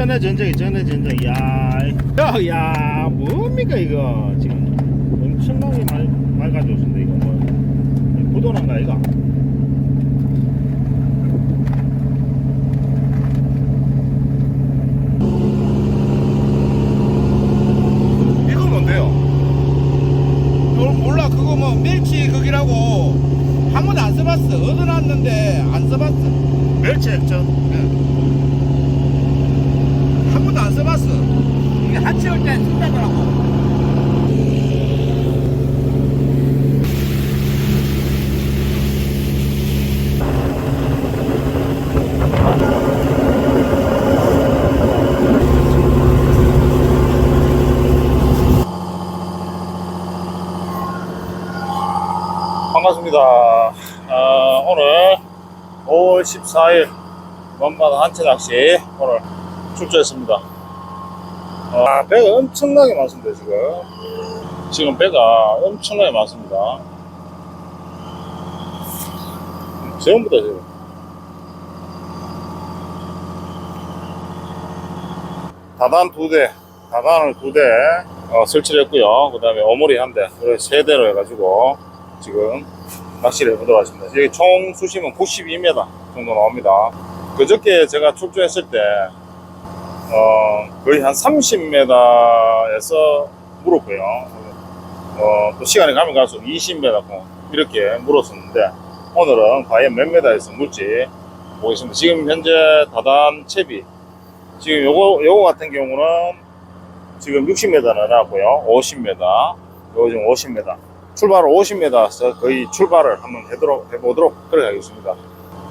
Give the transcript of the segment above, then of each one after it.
전에 전쟁이 전에 전쟁 야, 야, 야 뭡니까 이거? 지금 엄청나게 많이 많이 가져오신데 이거 뭐. 부도난가 이거. 이거 뭔데요? 몰라. 그거 뭐 멸치 그기라고 한 번도 안 써봤어. 얻어놨는데 안 써봤어. 멸치 액젓? 안 써봤어 이게 하치 올 때 쓴다더라고 반갑습니다. 어, 오늘 5월 14일 먼바다 한치 낚시 오늘 출조했습니다. 어, 아, 배가 엄청나게 많습니다, 지금. 지금 배가 엄청나게 많습니다. 전부 다 지금. 다단 두 대, 다단을 두 대, 어, 설치를 했고요. 그 다음에 어머리 한 대, 세 대로 해가지고 지금 낚시를 해보도록 하겠습니다. 여기 총 수심은 92m 정도 나옵니다. 그저께 제가 출조했을 때, 어, 거의 한 30m에서 물었고요. 어, 또 시간이 가면 갈수록 20m 이렇게 물었었는데, 오늘은 과연 몇 m에서 물지 보겠습니다. 지금 현재 다단 채비, 지금 요거, 요거 같은 경우는 지금 60m는 나왔고요. 50m, 요거 지금 50m. 출발을 50m에서 거의 출발을 한번 해도록, 해보도록 그래 하겠습니다.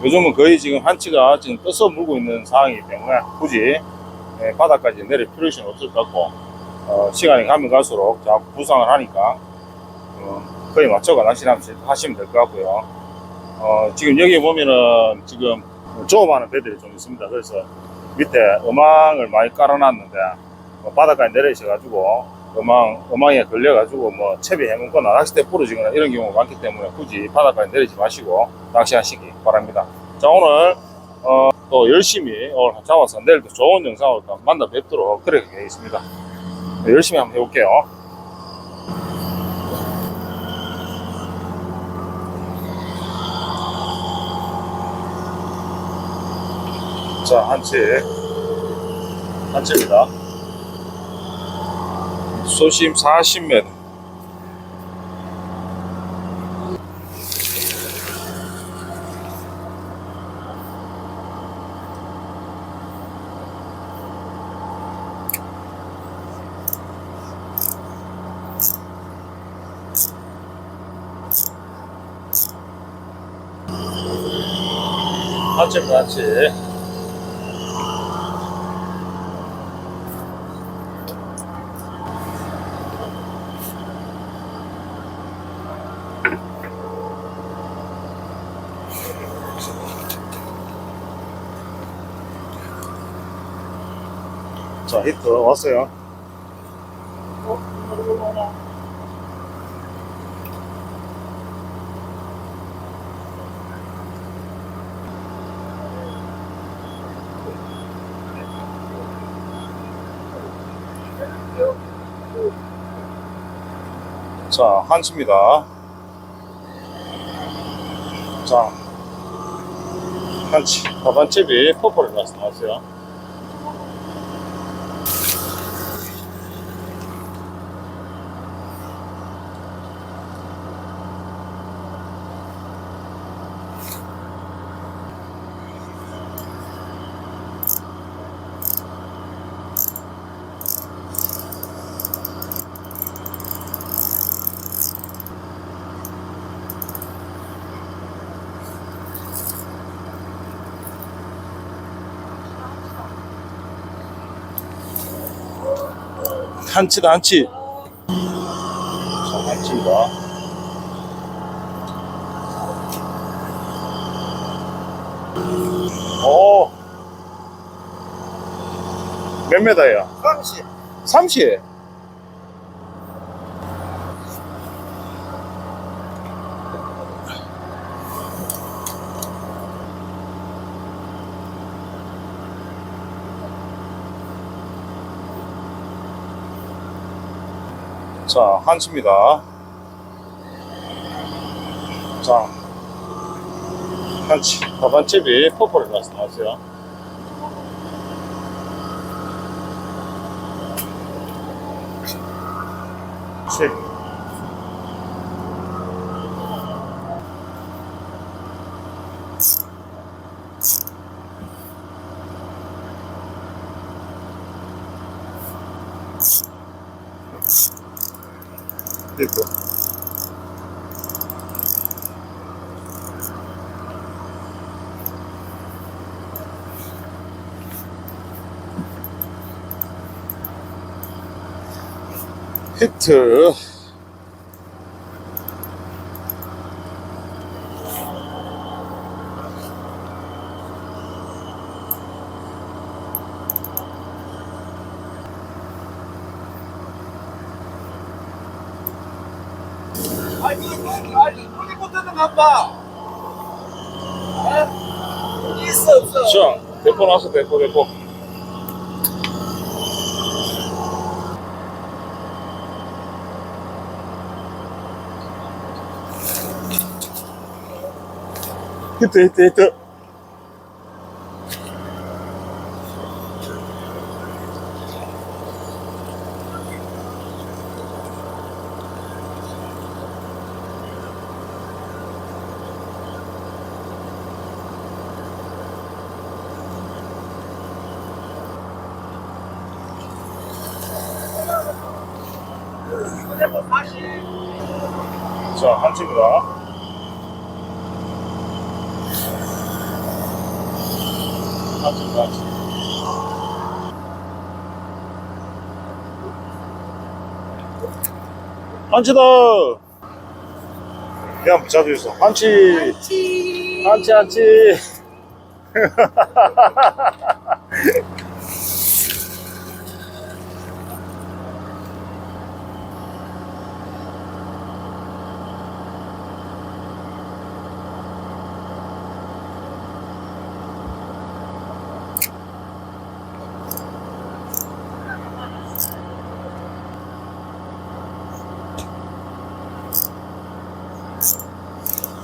요즘은 거의 지금 한치가 지금 떠서 물고 있는 상황이기 때문에 굳이 예, 바닥까지 내릴 필요는 없을 것 같고, 어, 시간이 가면 갈수록 자꾸 부상을 하니까, 어, 거의 맞춰가 낚시를 하면- 하시면 될 것 같고요. 어, 지금 여기 보면은 지금 조업하는 배들이 좀 있습니다. 그래서 밑에 어망을 많이 깔아놨는데, 뭐 바닥까지 내리셔 가지고, 어망, 어망에 걸려가지고 뭐 채비 해먹거나 낚싯대 부러지거나 이런 경우가 많기 때문에 굳이 바닷가에 내리지 마시고 낚시하시기 바랍니다. 자, 오늘, 어, 또 열심히 오늘 잡아서 내일도 좋은 영상으로 또 만나 뵙도록 그렇게 하겠습니다. 네, 열심히 한번 해볼게요. 자, 한치. 한치입니다. 소심 40m. 한치입니다, 한치. 자, 히트 왔어요. 자, 한치입니다. 자, 한치. 밥한집이 퍼플을 나왔어요. 자 한치입니다 오. 몇 메다예요? 30 30. 자, 한치입니다. 자, 한치. 밥한집이 퍼플을 말씀하세요. 칩. 됐고. 히트. 아니 아니 우리 못하는 거 봐. 어? 있어 없어. 자, 한치입니다. 한치입니다, 한치. 한치다! 그냥 붙여주세요. 한치! 한치, 한치!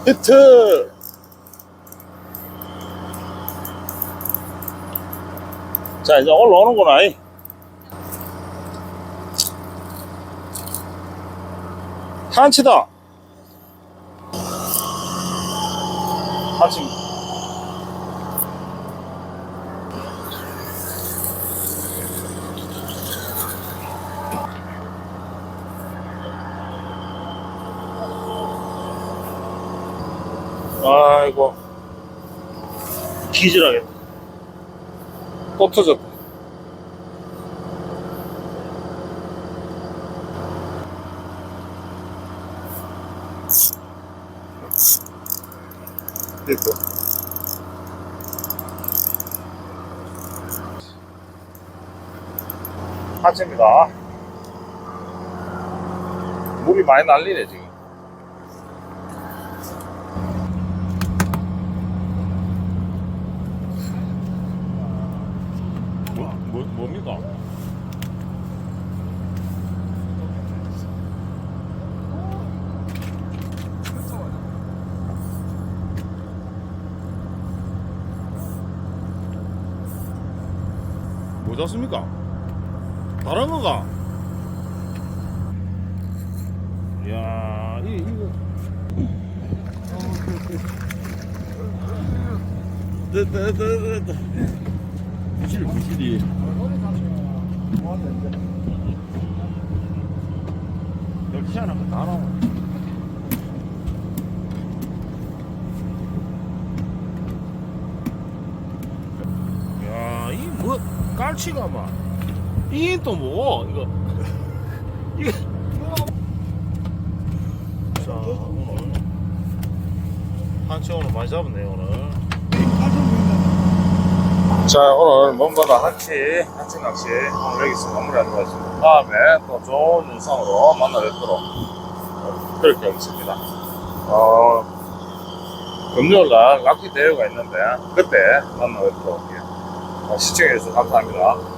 히트! 자, 이제 올라오는구나. 이. 한치다. 한치. 아이고. 기절하겠다. 또 터졌다. 됐고. 하체입니다. 물이 많이 날리네, 지금. 뭐, 뭐, 뭡니까? 뭐 잡습니까? 다른 거가? 이야, 이, 이거. 됐다, 됐다, 됐다, 됐다. 부실, 부실이. 역시 하나 다 나와. 야, 이 뭐, 깔치가 막. 이게 또 뭐, 이거. 이게. 자, 오늘. 한치 오늘 많이 잡았네요, 오늘. 자, 오늘 먼바다 한치, 한치 낚시 오늘 여기서 마무리하도록 하겠습니다. 다음에 또 좋은 영상으로 만나 뵙도록 어, 그렇게 하겠습니다. 어, 금요일날 낚시 대회가 있는데 그때 만나 뵙도록 할게요. 어, 시청해주셔서 감사합니다.